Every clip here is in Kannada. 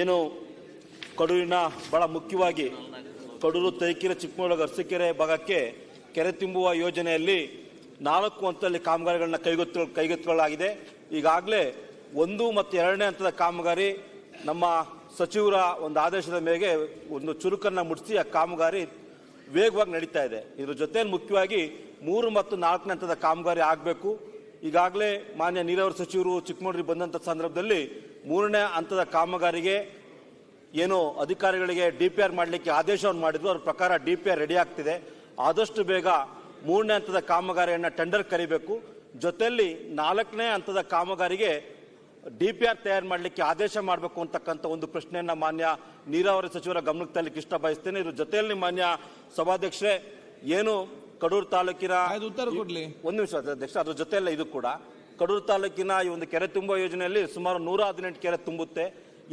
ಏನು ಕಡೂರಿನ ಬಹಳ ಮುಖ್ಯವಾಗಿ ಕಡೂರು ತರೀಕೆರೆ, ಚಿಕ್ಕಮಗಳೂರು, ಅರಸೀಕೆರೆ ಭಾಗಕ್ಕೆ ಕೆರೆ ತುಂಬುವ ಯೋಜನೆಯಲ್ಲಿ ನಾಲ್ಕು ಹಂತದಲ್ಲಿ ಕಾಮಗಾರಿಗಳನ್ನ ಕೈಗೆತ್ತ ಕೈಗೆತ್ತಿಕೊಳ್ಳಲಾಗಿದೆ. ಈಗಾಗಲೇ ಒಂದು ಮತ್ತು ಎರಡನೇ ಹಂತದ ಕಾಮಗಾರಿ ನಮ್ಮ ಸಚಿವರ ಒಂದು ಆದೇಶದ ಮೇಲೆ ಒಂದು ಚುರುಕನ್ನು ಮುಟ್ಟಿಸಿ ಆ ಕಾಮಗಾರಿ ವೇಗವಾಗಿ ನಡೀತಾ ಇದೆ. ಇದ್ರ ಜೊತೆಯಲ್ಲಿ ಮುಖ್ಯವಾಗಿ ಮೂರು ಮತ್ತು ನಾಲ್ಕನೇ ಹಂತದ ಕಾಮಗಾರಿ ಆಗಬೇಕು. ಈಗಾಗಲೇ ಮಾನ್ಯ ನೀರಾವರಿ ಸಚಿವರು ಚಿಕ್ಕಮಗಳೂರಿಗೆ ಬಂದಂಥ ಸಂದರ್ಭದಲ್ಲಿ ಮೂರನೇ ಹಂತದ ಕಾಮಗಾರಿಗೆ ಏನು ಅಧಿಕಾರಿಗಳಿಗೆ ಡಿ ಪಿ ಆರ್ ಮಾಡಲಿಕ್ಕೆ ಆದೇಶವನ್ನು ಮಾಡಿದ್ರು. ಅದ್ರ ಪ್ರಕಾರ ಡಿ ಪಿ ಆರ್ ರೆಡಿ ಆಗ್ತಿದೆ. ಆದಷ್ಟು ಬೇಗ ಮೂರನೇ ಹಂತದ ಕಾಮಗಾರಿಯನ್ನು ಟೆಂಡರ್ ಕರಿಬೇಕು. ಜೊತೆಯಲ್ಲಿ ನಾಲ್ಕನೇ ಹಂತದ ಕಾಮಗಾರಿಗೆ ಡಿ ಪಿ ಆರ್ ತಯಾರು ಮಾಡಲಿಕ್ಕೆ ಆದೇಶ ಮಾಡಬೇಕು ಅಂತಕ್ಕಂಥ ಒಂದು ಪ್ರಶ್ನೆಯನ್ನು ಮಾನ್ಯ ನೀರಾವರಿ ಸಚಿವರ ಗಮನಕ್ಕೆ ತರಲಿಕ್ಕೆ ಇಷ್ಟ ಬಯಸ್ತೇನೆ. ಇದ್ರ ಜೊತೆಯಲ್ಲಿ ಮಾನ್ಯ ಸಭಾಧ್ಯಕ್ಷರೇ ಏನು ಕಡೂರು ತಾಲೂಕಿನ. ಒಂದು ನಿಮಿಷ ಅಧ್ಯಕ್ಷ ಅದ್ರ ಜೊತೆಯಲ್ಲ ಇದು ಕೂಡ. ಕಡೂರು ತಾಲೂಕಿನ ಈ ಒಂದು ಕೆರೆ ತುಂಬ ಯೋಜನೆಯಲ್ಲಿ ಸುಮಾರು ನೂರ ಹದಿನೆಂಟು ಕೆರೆ ತುಂಬುತ್ತೆ.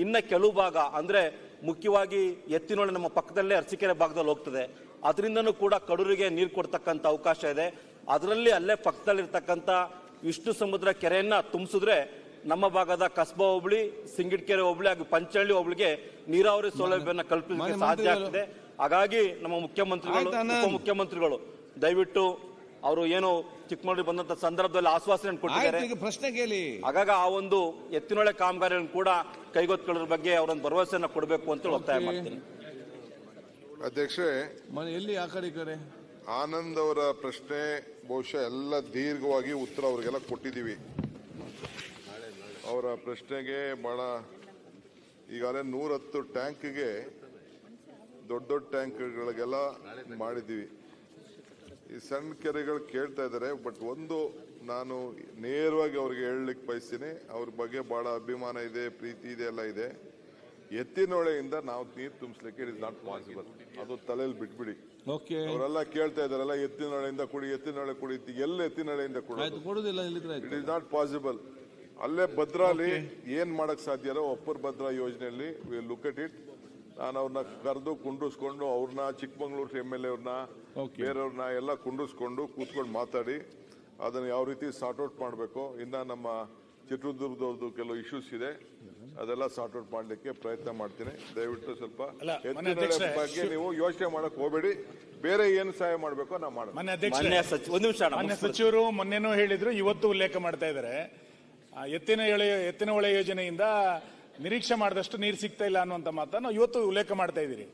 ಇನ್ನು ಕೆಲವು ಭಾಗ ಅಂದರೆ ಮುಖ್ಯವಾಗಿ ಎತ್ತಿನೊಳೆ ನಮ್ಮ ಪಕ್ಕದಲ್ಲೇ ಅರಸಿಕೆರೆ ಭಾಗದಲ್ಲಿ ಹೋಗ್ತದೆ. ಅದರಿಂದನೂ ಕೂಡ ಕಡೂರಿಗೆ ನೀರು ಕೊಡ್ತಕ್ಕಂಥ ಅವಕಾಶ ಇದೆ. ಅದರಲ್ಲಿ ಅಲ್ಲೇ ಪಕ್ಕದಲ್ಲಿರ್ತಕ್ಕಂಥ ವಿಷ್ಣು ಸಮುದ್ರ ಕೆರೆಯನ್ನು ತುಂಬಿಸಿದ್ರೆ ನಮ್ಮ ಭಾಗದ ಕಸ್ಬಾ ಹೋಬಳಿ ಸಿಂಗಿಡ್ಕೆರೆ ಹೋಬಳಿ ಹಾಗೂ ಪಂಚಹಳ್ಳಿ ಹೋಬಳಿಗೆ ನೀರಾವರಿ ಸೌಲಭ್ಯವನ್ನು ಕಲ್ಪಿಸಲಿಕ್ಕೆ ಸಾಧ್ಯ ಆಗ್ತದೆ. ಹಾಗಾಗಿ ನಮ್ಮ ಮುಖ್ಯಮಂತ್ರಿಗಳು ಮುಖ್ಯಮಂತ್ರಿಗಳು. ಉಪಮುಖ್ಯಮಂತ್ರಿಗಳು ದಯವಿಟ್ಟು ಅವರು ಏನು ಚಿಕ್ಕಮಗಳೂರಿಗೆ ಬಂದಂತ ಸಂದರ್ಭದಲ್ಲಿ ಆಶ್ವಾಸನೆ ಕೊಟ್ಟಿದ್ದಾರೆ. ಆಯ್ತು ಈಗ ಪ್ರಶ್ನೆ ಕೇಳಿ. ಹಾಗಾಗಿ ಆ ಒಂದು ಎತ್ತಿನೊಳೆ ಕಾಮಗಾರಿಗಳನ್ನು ಕೂಡ ಕೈಗೊತ್ತಿಕೊಳ್ಳೋದ್ರ ಬಗ್ಗೆ ಅವರೊಂದು ಭರವಸೆಯನ್ನು ಕೊಡಬೇಕು ಅಂತ ಒತ್ತಾಯ. ಮಾಡ್ತೀನಿ. ಅಧ್ಯಕ್ಷೆ ಮನೆ ಎಲ್ಲಿ ಆ ಕಡೆ ಈ ಕಡೆ? ಆನಂದ್ ಅವರ ಪ್ರಶ್ನೆ ಬಹುಶಃ ಎಲ್ಲ ದೀರ್ಘವಾಗಿ ಉತ್ತರ ಅವರಿಗೆಲ್ಲ ಕೊಟ್ಟಿದ್ದೀವಿ. ಅವರ ಪ್ರಶ್ನೆಗೆ ಬಹಳ ಈಗಾಗಲೇ ನೂರತ್ತು ಟ್ಯಾಂಕ್ಗೆ ದೊಡ್ಡ ದೊಡ್ಡ ಟ್ಯಾಂಕ್ಗಳಿಗೆಲ್ಲ ಮಾಡಿದ್ದೀವಿ. ಈ ಸಣ್ಣ ಕೆರೆಗಳು ಕೇಳ್ತಾ ಇದ್ದಾರೆ ಬಟ್ ಒಂದು ನಾನು ನೇರವಾಗಿ ಅವ್ರಿಗೆ ಹೇಳಲಿಕ್ಕೆ ಬಯಸ್ತೀನಿ ಅವ್ರ ಬಗ್ಗೆ ಬಹಳ ಅಭಿಮಾನ ಇದೆ ಪ್ರೀತಿ ಇದೆ ಎಲ್ಲ ಇದೆ. ಎತ್ತಿನೊಳೆಯಿಂದ ನಾವು ನೀರು ತುಂಬಿಸ್ಲಿಕ್ಕೆ ಇಟ್ ಇಸ್ ನಾಟ್ ಪಾಸಿಬಲ್ ಅದು ತಲೆಯಲ್ಲಿ ಬಿಟ್ಬಿಡಿ. ಓಕೆ ಅವರೆಲ್ಲ ಕೇಳ್ತಾ ಇದಾರಲ್ಲ ಎತ್ತಿನೊಳೆಯಿಂದ ಕುಡಿ ಎತ್ತಿನೊಳೆ ಕುಡಿ ಎಲ್ಲ ಎತ್ತಿನೊಳೆಯಿಂದ ಕುಡಿ ಇಟ್ ಇಸ್ ನಾಟ್ ಪಾಸಿಬಲ್ ಅಲ್ಲೇ ಭದ್ರಾಲಿ ಏನ್ ಮಾಡಕ್ ಸಾಧ್ಯ ಇರೋ ಅಪ್ಪರ್ ಭದ್ರಾ ಯೋಜನೆಯಲ್ಲಿ ವಿ ಲುಕ್ ಅಟ್ ಇಟ್ ನಾನು ಅವ್ರನ್ನ ಕರೆದು ಕುಂಡ್ರಿಸ್ಕೊಂಡು ಅವ್ರನ್ನ Chikkamagaluru M L A Okay. ಬೇರೆಯವ್ರನ್ನ ಎಲ್ಲ ಕುಂಡಿಸ್ಕೊಂಡು ಕೂತ್ಕೊಂಡು ಮಾತಾಡಿ ಅದನ್ನ ಯಾವ ರೀತಿ ಸಾರ್ಟ್ ಔಟ್ ಮಾಡಬೇಕು ಇನ್ನ ನಮ್ಮ ಚಿತ್ರದುರ್ಗದವ್ರದ್ದು ಕೆಲವು ಇಶ್ಯೂಸ್ ಇದೆ ಅದೆಲ್ಲ ಸಾರ್ಟ್ ಔಟ್ ಮಾಡ್ಲಿಕ್ಕೆ ಪ್ರಯತ್ನ ಮಾಡ್ತೀನಿ. ದಯವಿಟ್ಟು ಸ್ವಲ್ಪ ಬಗ್ಗೆ ನೀವು ಯೋಚನೆ ಮಾಡಕ್ ಹೋಗಬೇಡಿ. ಬೇರೆ ಏನು ಸಹಾಯ ಮಾಡಬೇಕು ನಾವು ಮಾಡೋಣ ಮಾನ್ಯ ಅಧ್ಯಕ್ಷ ಮಾನ್ಯ ಸಚಿವ ಒಂದು ನಿಮಿಷ ಅಣ್ಣ, ಮಾನ್ಯ ಸಚಿವರು ಮೊನ್ನೆನೂ ಹೇಳಿದ್ರು ಇವತ್ತು ಉಲ್ಲೇಖ ಮಾಡ್ತಾ ಇದ್ದಾರೆ ಆ, ಎತ್ತಿನ ಎಳೆ ಎತ್ತಿನ ಹೊಳೆ ಯೋಜನೆಯಿಂದ ನಿರೀಕ್ಷೆ ಮಾಡಿದಷ್ಟು ನೀರು ಸಿಗ್ತಾ ಇಲ್ಲ ಅನ್ನುವಂತ ಮಾತನ್ನು ಇವತ್ತು ಉಲ್ಲೇಖ ಮಾಡ್ತಾ ಇದ್ದೀರಿ.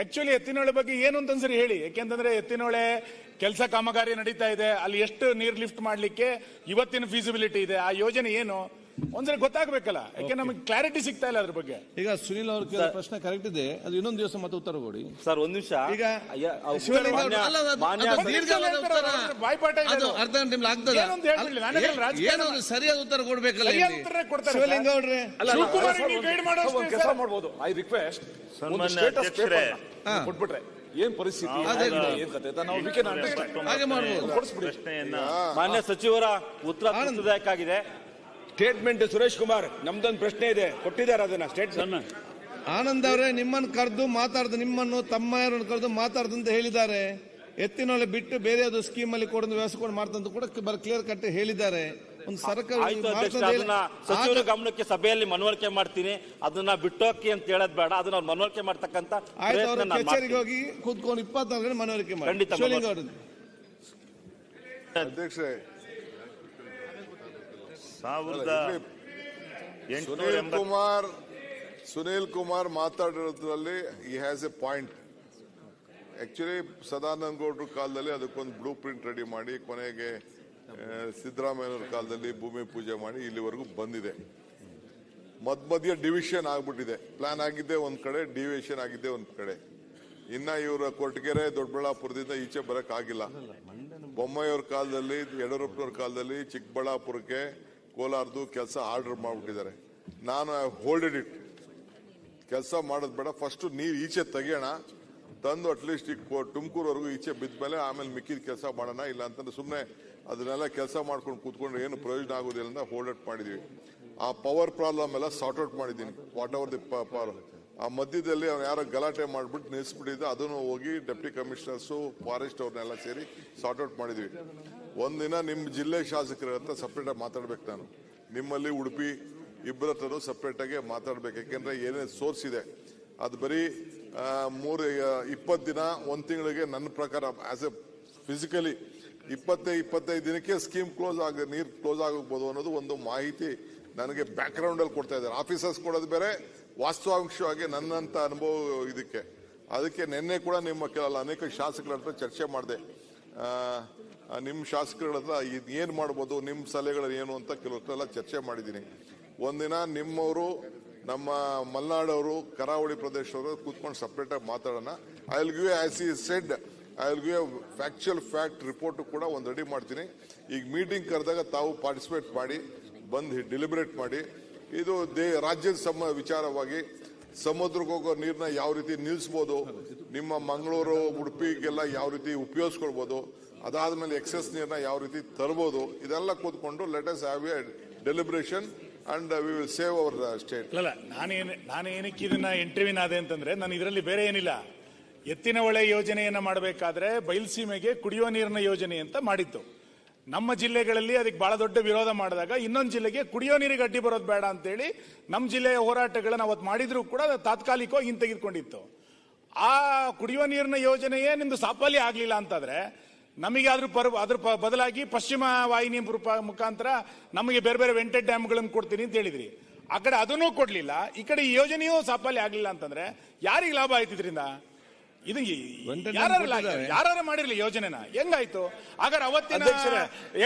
ಆಕ್ಚುಲಿ ಎತ್ತಿನೊಳೆ ಬಗ್ಗೆ ಏನು ಅಂತ ಒಂದ್ಸರಿ ಹೇಳಿ. ಯಾಕೆಂತಂದ್ರೆ ಎತ್ತಿನೊಳೆ ಕೆಲಸ ಕಾಮಗಾರಿ ನಡೀತಾ ಇದೆ. ಅಲ್ಲಿ ಎಷ್ಟು ನೀರು ಲಿಫ್ಟ್ ಮಾಡ್ಲಿಕ್ಕೆ ಇವತ್ತಿನ ಫೀಸಿಬಿಲಿಟಿ ಇದೆ. ಆ ಯೋಜನೆ ಏನು? ಒಂದ್ಸರಿ ಗೊತ್ತಾಗ್ಬೇಕಲ್ಲ ಯಾಕೆ ನಮಗೆ ಕ್ಲಾರಿಟಿ ಸಿಗ್ತಾ ಇಲ್ಲ ಅದ್ರ ಬಗ್ಗೆ ಈಗ ಸುನಿಲ್ ಅವ್ರ ಪ್ರಶ್ನೆ ಕರೆಕ್ಟ್ ಇದೆ ಅದು ಇನ್ನೊಂದು ದಿವಸ ಮತ್ತೆ ಉತ್ತರ ಕೊಡಿ ಸರ್ ಒಂದ್ ನಿಮಿಷ ಈಗ ಅಯ್ಯ, ಅವ್ರು ಮಾನ್ಯ- ಅಲ್ಲ, ಅದು- ಮಾನ್ಯ ಅದು ದೀರ್ಘವಾದ ಉತ್ತರ. ಬಾಯ್ಪಾಠ ಇದೆ ಅದು ಅದು. ಅರ್ಧ ಗಂಟೆ ನಿಮ್ಗೆ ಆಗ್ತದ ಹೇಳ್ಬಿಡ್ಲಿ, ನಾನೇ ಸರಿಯಾದ ಉತ್ತರ ಕೊಡ್ಬೇಕಲ್ಲ ಸರಿಯಾದ ಇಲ್ಲಿ. ಉತ್ತರ ಕೊಡ್ತಾರೆ ಶಿವಲಿಂಗ ಅವ್ರೆ ಶಿವಕುಮಾರ್ ನೀವು ಗೈಡ್ ಮಾಡೋ ಕೆಲಸ ಮಾಡ್ಬೋದು ಐ ರಿಕ್ವೆಸ್ಟ್ ಸನ್ಮಾನ್ಯ ಅಧ್ಯಕ್ಷರೇ, ಹಾ. ಕೊಟ್ಬಿಟ್ರೆ ಏನ್ ಪರಿಸ್ಥಿತಿ ಅದೇ ಏನ್ ಅಂತ ನಾವು we can understand. ಹಾಗೆ ಮಾಡ್ಬೋದು ಕೊಡಿಸ್ಬಿಡಿ ಮಾನ್ಯ ಸಚಿವರ ಉತ್ತರ ತೃಪ್ತಿದಾಯಕಾಗಿದೆ ಸ್ಟೇಟ್ಮೆಂಟ್ ಸುರೇಶ್ ಕುಮಾರ್ ನಮ್ದೊಂದು ಪ್ರಶ್ನೆ ಇದೆ. ಕೊಟ್ಟಿದ್ದಾರೆ ಅದನ್ನ ಸ್ಟೇಟ್ಮೆಂಟ್ ಆನಂದ್ ಅವರೇ ನಿಮ್ಮನ್ನು ಕರೆದು ಮಾತಾಡ್ದು ನಿಮ್ಮನ್ನು ತಮ್ಮ ಕರೆದು ಮಾತಾಡ್ದು ಅಂತ ಹೇಳಿದ್ದಾರೆ. ಎತ್ತಿನೊಳೆ ಬಿಟ್ಟು ಬೇರೆ ಅದು ಸ್ಕೀಮ್ ಅಲ್ಲಿ ಕೊಡೋದು ವ್ಯವಸ್ಥೆ ಕೊಡ್ ಮಾಡ್ತಂತ ಕೂಡ ಕ್ಲಿಯರ್ ಕಟ್ ಹೇಳಿದ್ದಾರೆ. ಒಂದು ಸರ್ಕಾರ ಅಧ್ಯಕ್ಷ ಗಮನಕ್ಕೆ ಸಭೆಯಲ್ಲಿ ಮನವರಿಕೆ ಮಾಡ್ತೀನಿ. ಅದನ್ನ ಬಿಟ್ಟೋಕೆ ಅಂತ ಹೇಳೋದ್ ಬೇಡ. ಅದನ್ನ ಅವ್ರು ಮನವರಿಕೆ ಮಾಡ್ತಕ್ಕಂತ ಕಚೇರಿಗೆ ಹೋಗಿ ಕೂತ್ಕೊಂಡು ಇಪ್ಪತ್ನಾಲ್ಕು ಗಂಟೆ ಮನವರಿಕೆ ಮಾಡಿ. ಖಂಡಿತ ಶಿವಲಿಂಗ ಮನವರಿಕೆ. ಅವರು ಅಧ್ಯಕ್ಷರೇ ಸಾವಿರದ ಸುನೀಲ್ ಕುಮಾರ್ ಸುನೀಲ್ ಕುಮಾರ್ ಮಾತಾಡಿರೋದ್ರಲ್ಲಿ ಈ has a point actually Sadananda ಗೌಡ್ರ ಕಾಲದಲ್ಲಿ ಅದಕ್ಕೊಂದು ಬ್ಲೂ ಪ್ರಿಂಟ್ ರೆಡಿ ಮಾಡಿ ಕೊನೆಗೆ ಸಿದ್ಧರಾಮಯ್ಯನವರ ಸಿದ್ದರಾಮಯ್ಯನವ್ರ ಕಾಲದಲ್ಲಿ ಭೂಮಿ ಪೂಜೆ ಮಾಡಿ ಇಲ್ಲಿವರೆಗೂ ಬಂದಿದೆ. ಮಧ್ಯ ಮಧ್ಯ ಡಿವಿಷನ್ ಆಗ್ಬಿಟ್ಟಿದೆ. ಪ್ಲಾನ್ ಆಗಿದ್ದೆ ಒಂದ್ ಕಡೆ ಡಿವಿಷನ್ ಆಗಿದ್ದೆ ಒಂದ್ ಕಡೆ. ಇನ್ನ ಇವರ ಕೊರಟಗೆರೆ ದೊಡ್ಡಬಳ್ಳಾಪುರದಿಂದ ಈಚೆ ಬರಕ್ ಆಗಿಲ್ಲ ಬೊಮ್ಮಾಯಿಯವ್ರ ಕಾಲದಲ್ಲಿ ಯಡಿಯೂರಪ್ಪನವ್ರ ಕಾಲದಲ್ಲಿ ಚಿಕ್ಕಬಳ್ಳಾಪುರಕ್ಕೆ ಕೋಲಾರದು ಕೆಲಸ ಆರ್ಡರ್ ಮಾಡ್ಬಿಟ್ಟಿದ್ದಾರೆ. ನಾನು ಹೋಲ್ಡೆಡ್ ಇಟ್. ಕೆಲಸ ಮಾಡೋದು ಬೇಡ. ಫಸ್ಟ್ ನೀರು ಈಚೆ ತೆಗಿಯೋಣ. ತಂದು ಅಟ್ಲೀಸ್ಟ್ ಈಗ ತುಮಕೂರ್ವರೆಗೂ ಈಚೆ ಬಿದ್ದ ಮೇಲೆ ಆಮೇಲೆ ಮಿಕ್ಕಿದ ಕೆಲಸ ಮಾಡೋಣ. ಇಲ್ಲ ಅಂತಂದ್ರೆ ಸುಮ್ಮನೆ ಅದನ್ನೆಲ್ಲ ಕೆಲಸ ಮಾಡ್ಕೊಂಡು ಕೂತ್ಕೊಂಡ್ರೆ ಏನು ಪ್ರಯೋಜನ ಆಗೋದಿಲ್ಲ ಅಂತ ಹೋಲ್ಡ್ ಔಟ್ ಮಾಡಿದೀವಿ. ಆ ಪವರ್ ಪ್ರಾಬ್ಲಮ್ ಎಲ್ಲ ಸಾರ್ಟ್ ಔಟ್ ಮಾಡಿದ್ದೀನಿ. ವಾಟ್ ಎವರ್ ದಿ ಪವರ್ ಆ ಮಧ್ಯದಲ್ಲಿ ಅವ್ನು ಯಾರೋ ಗಲಾಟೆ ಮಾಡಿಬಿಟ್ಟು ನಿಲ್ಲಿಸ್ಬಿಟ್ಟಿದ್ದ ಅದನ್ನು ಹೋಗಿ ಡೆಪ್ಟಿ ಕಮಿಷನರ್ಸು, ಫಾರೆಸ್ಟ್ ಅವ್ರನ್ನೆಲ್ಲ ಸೇರಿ ಸಾರ್ಟ್ ಔಟ್ ಮಾಡಿದ್ವಿ. ಒಂದಿನ ನಿಮ್ಮ ಜಿಲ್ಲೆ ಶಾಸಕರ ಹತ್ರ ಸಪ್ರೇಟಾಗಿ ಮಾತಾಡ್ಬೇಕು ನಾನು. ನಿಮ್ಮಲ್ಲಿ ಉಡುಪಿ ಇಬ್ಬರ ಹತ್ರನೂ ಸಪ್ರೇಟಾಗಿ ಮಾತಾಡ್ಬೇಕು, ಯಾಕೆಂದರೆ ಏನೇ ಸೋರ್ಸ್ ಇದೆ. ಅದು ಬರೀ ಮೂರು ಇಪ್ಪತ್ತು ದಿನ, ಒಂದು ತಿಂಗಳಿಗೆ ನನ್ನ ಪ್ರಕಾರ ಆ್ಯಸ್ ಎ ಫಿಸಿಕಲಿ ಇಪ್ಪತ್ತೈದು ಇಪ್ಪತ್ತೈದು ದಿನಕ್ಕೆ ಸ್ಕೀಮ್ ಕ್ಲೋಸ್ ಆಗ, ನೀರು ಕ್ಲೋಸ್ ಆಗಬಹುದು ಅನ್ನೋದು ಒಂದು ಮಾಹಿತಿ ನನಗೆ ಬ್ಯಾಕ್ಗ್ರೌಂಡಲ್ಲಿ ಕೊಡ್ತಾ ಇದ್ದಾರೆ. ಆಫೀಸರ್ಸ್ ಕೊಡೋದು ಬೇರೆ ವಾಸ್ತವಾಂಶವಾಗಿ ನನ್ನಂತ ಅನುಭವ ಇದಕ್ಕೆ. ಅದಕ್ಕೆ ನಿನ್ನೆ ಕೂಡ ನಿಮ್ಮ ಕೆಲ ಅನೇಕ ಶಾಸಕರ ಹತ್ರ ಚರ್ಚೆ ಮಾಡಿದೆ. ನಿಮ್ಮ ಶಾಸಕರ ಹತ್ರ ಇದು ಏನು ಮಾಡ್ಬೋದು ನಿಮ್ಮ ಸಲಹೆಗಳು ಏನು ಅಂತ ಕೆಲವರೆಲ್ಲ ಚರ್ಚೆ ಮಾಡಿದ್ದೀನಿ. ಒಂದಿನ ನಿಮ್ಮವರು, ನಮ್ಮ ಮಲೆನಾಡವರು, ಕರಾವಳಿ ಪ್ರದೇಶದವರು ಕೂತ್ಕೊಂಡು ಸಪ್ರೇಟಾಗಿ ಮಾತಾಡೋಣ. I will give as he said I will give factual fact report ಕೂಡ ಒಂದು ರೆಡಿ ಮಾಡ್ತೀನಿ. ಈಗ ಮೀಟಿಂಗ್ ಕರೆದಾಗ ತಾವು ಪಾರ್ಟಿಸಿಪೇಟ್ ಮಾಡಿ, ಬಂದು ಡೆಲಿಬ್ರೇಟ್ ಮಾಡಿ ಇದು ದೇ ರಾಜ್ಯದ ಸಮ ವಿಚಾರವಾಗಿ ಸಮುದ್ರಕ್ಕೆ ಹೋಗೋ ನೀರನ್ನ ಯಾವ ರೀತಿ ನಿಲ್ಲಿಸ್ಬೋದು ನಿಮ್ಮ ಮಂಗಳೂರು ಉಡುಪಿಗೆಲ್ಲ ಯಾವ ರೀತಿ ಉಪಯೋಗಿಸ್ಕೊಳ್ಬೋದು ಅದಾದ್ಮೇಲೆ ಎಕ್ಸೆಸ್ ನೀರನ್ನ ಯಾವ ರೀತಿ ತರ್ಬೋದು, ಇದೆಲ್ಲ ಕೂತ್ಕೊಂಡು let us have a deliberation and we will save our state ಅಲ್ಲ ನಾನೇನು ನಾನು ಏನಕ್ಕೆ ಇದನ್ನ ಇಂಟರ್ವ್ಯೂನ್ ಆದೆ ಅಂತಂದ್ರೆ ನಾನು ಇದರಲ್ಲಿ ಬೇರೆ ಏನಿಲ್ಲ. ಎತ್ತಿನ ಹೊಳೆ ಯೋಜನೆಯನ್ನ ಮಾಡಬೇಕಾದ್ರೆ ಬಯಲುಸೀಮೆಗೆ ಕುಡಿಯುವ ನೀರಿನ ಯೋಜನೆ ಅಂತ ಮಾಡಿತ್ತು ನಮ್ಮ ಜಿಲ್ಲೆಗಳಲ್ಲಿ ಅದಕ್ಕೆ ಬಹಳ ದೊಡ್ಡ ವಿರೋಧ ಮಾಡಿದಾಗ ಇನ್ನೊಂದು ಜಿಲ್ಲೆಗೆ ಕುಡಿಯೋ ನೀರಿಗೆ ಅಡ್ಡಿ ಬರೋದು ಬೇಡ ಅಂತೇಳಿ ನಮ್ಮ ಜಿಲ್ಲೆಯ ಹೋರಾಟಗಳನ್ನ ಅವತ್ತು ಮಾಡಿದ್ರು ಕೂಡ ತಾತ್ಕಾಲಿಕವಾಗಿ ಹಿಂತೆಗೆದುಕೊಂಡಿತ್ತು ಆ ಕುಡಿಯೋ ನೀರಿನ ಯೋಜನೆಯೇ ನಿಮ್ದು ಸಾಫಲ್ಯ ಆಗಲಿಲ್ಲ ಅಂತಂದ್ರೆ ನಮಗೆ ಅದ್ರ ಪರ್ ಅದ್ರ ಬದಲಾಗಿ ಪಶ್ಚಿಮ ವಾಹಿನಿ ಮುಖಾಂತರ ನಮಗೆ ಬೇರೆ ಬೇರೆ ವೆಂಟೆಡ್ ಡ್ಯಾಮ್ಗಳನ್ನು ಕೊಡ್ತೀನಿ ಅಂತ ಹೇಳಿದ್ರಿ. ಆ ಕಡೆ ಅದನ್ನೂ ಕೊಡ್ಲಿಲ್ಲ. ಈ ಕಡೆ ಈ ಯೋಜನೆಯೂ ಸಾಫಲ್ಯ ಆಗಲಿಲ್ಲ ಅಂತಂದ್ರೆ ಯಾರಿಗೆ ಲಾಭ ಆಯ್ತು ಇದರಿಂದ ಇದು ಯಾರು ಮಾಡಿರ್ಲಿ ಯೋಜನೆನ? ಹೆಂಗಾಯ್ತು? ಹಾಗಾದ್ರೆ ಅವತ್ತಿನ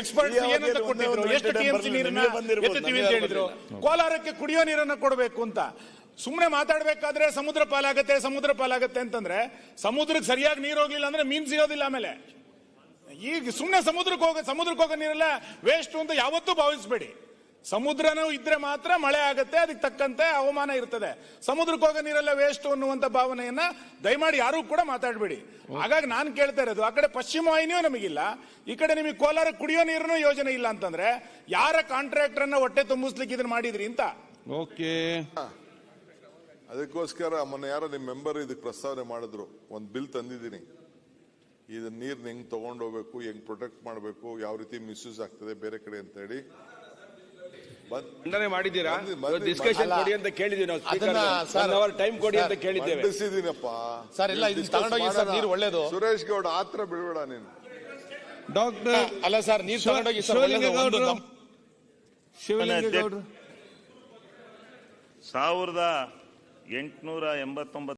ಎಕ್ಸ್ಪರ್ಟ್ಸ್ ಏನಂತ ಕೊಟ್ಟಿದ್ರು? ಎಷ್ಟು ಟಿಎಂಸಿ ನೀರನ್ನ ಎತ್ತುತ್ತೀವಿ ಅಂತ ಹೇಳಿದ್ರು. ಕೋಲಾರಕ್ಕೆ ಕುಡಿಯೋ ನೀರನ್ನ ಕೊಡಬೇಕು ಅಂತ. ಸುಮ್ಮನೆ ಮಾತಾಡ್ಬೇಕಾದ್ರೆ ಸಮುದ್ರ ಪಾಲಾಗತ್ತೆ ಸಮುದ್ರ ಪಾಲಾಗತ್ತೆ ಅಂತಂದ್ರೆ ಸಮುದ್ರಕ್ಕೆ ಸರಿಯಾಗಿ ನೀರು ಹೋಗ್ಲಿಲ್ಲ ಅಂದ್ರೆ ಮೀನ್ ಸಿಗೋದಿಲ್ಲ ಆಮೇಲೆ. ಈಗ ಸುಮ್ಮನೆ ಸಮುದ್ರಕ್ಕೆ ಹೋಗ ಸಮುದ್ರಕ್ಕೆ ಹೋಗೋ ನೀರೆಲ್ಲ ವೇಸ್ಟ್ ಅಂತ ಯಾವತ್ತೂ ಭಾವಿಸಬೇಡಿ. ಸಮುದ್ರನೂ ಇದ್ರೆ ಮಾತ್ರ ಮಳೆ ಆಗುತ್ತೆ ಅದಕ್ಕೆ ತಕ್ಕಂತೆ ಅವಮಾನ ಇರ್ತದೆ. ಸಮುದ್ರಕ್ಕೆ ಹೋಗ ನೀರೆಲ್ಲ ವೇಸ್ಟ್ ಅನ್ನುವಂತ ಭಾವನೆಯನ್ನ ದಯಮಾಡಿ ಯಾರು ಕೂಡ ಮಾತಾಡಬೇಡಿ. ಹಾಗಾಗಿ ನಾನು ಕೇಳ್ತಾ ಇರೋದು ಆ ಕಡೆ ಪಶ್ಚಿಮ ವಾಹಿನಿಯೂ ನಮಗಿಲ್ಲ ಈ ಕಡೆ ನಿಮಗೆ ಕೋಲಾರ ಕುಡಿಯೋ ನೀರನ್ನು ಯೋಜನೆ ಇಲ್ಲ ಅಂತಂದ್ರೆ ಯಾರ ಕಾಂಟ್ರಾಕ್ಟರ್ ಅನ್ನ ಹೊಟ್ಟೆ ತುಂಬಿಸ್ಲಿಕ್ಕೆ ಇದನ್ನ ಮಾಡಿದ್ರಿ ಅಂತ? ಓಕೆ. ಅದಕ್ಕೋಸ್ಕರ ಮೊನ್ನೆ ಯಾರೋ ನಿಮ್ಮ ಮೆಂಬರ್ ಇದಕ್ಕೆ ಪ್ರಸ್ತಾವನೆ ಮಾಡಿದ್ರು ಒಂದು ಬಿಲ್ ತಂದಿದ್ದೀನಿ. ಇದು ನೀರ್ನ ಹೆಂಗ್ ತಗೊಂಡು ಹೋಗ್ಬೇಕು ಹೆಂಗ್ ಪ್ರೊಟೆಕ್ಟ್ ಮಾಡಬೇಕು ಯಾವ ರೀತಿ ಮಿಸ್ಯೂಸ್ ಆಗ್ತದೆ ಬೇರೆ ಕಡೆ ಅಂತ ಹೇಳಿ. ಖಂಡನೆ ಮಾಡಿದ್ದೀರಾ? ಡಿಸ್ಕಷನ್ ಕೊಡಿ ಅಂತ ಕೇಳಿದ್ವಿ ನಾವು ಅದನ್ನ ಸರ್- ಅವರ್ ಟೈಮ್ ಕೊಡಿ ಅಂತ ಕೇಳಿದ್ದೇವೆ. ಮಂಡಿಸಿದೀನಪ್ಪ ಸರ್, ಇಲ್ಲ, ಇದನ್ನ ತಗೊಂಡೋಗಿ ಸರ್, ನೀರು ಒಳ್ಳೇದು. ಸುರೇಶ್ ಗೌಡ ಆತ್ರ ಬಿಡ್ಬೇಡ ನೀನು. ಡಾಕ್ಟರ್ ಅಲ್ಲ ಸರ್ ನೀರು ತಗೊಂಡೋಗಿ ಸರ್ ಒಳ್ಳೇದು. ಶಿವಲಿಂಗೇಗೌಡರು. ಸಾವಿರದ ಎಂಟುನೂರ ಎಂಬತ್ತೊಂಬತ್ತು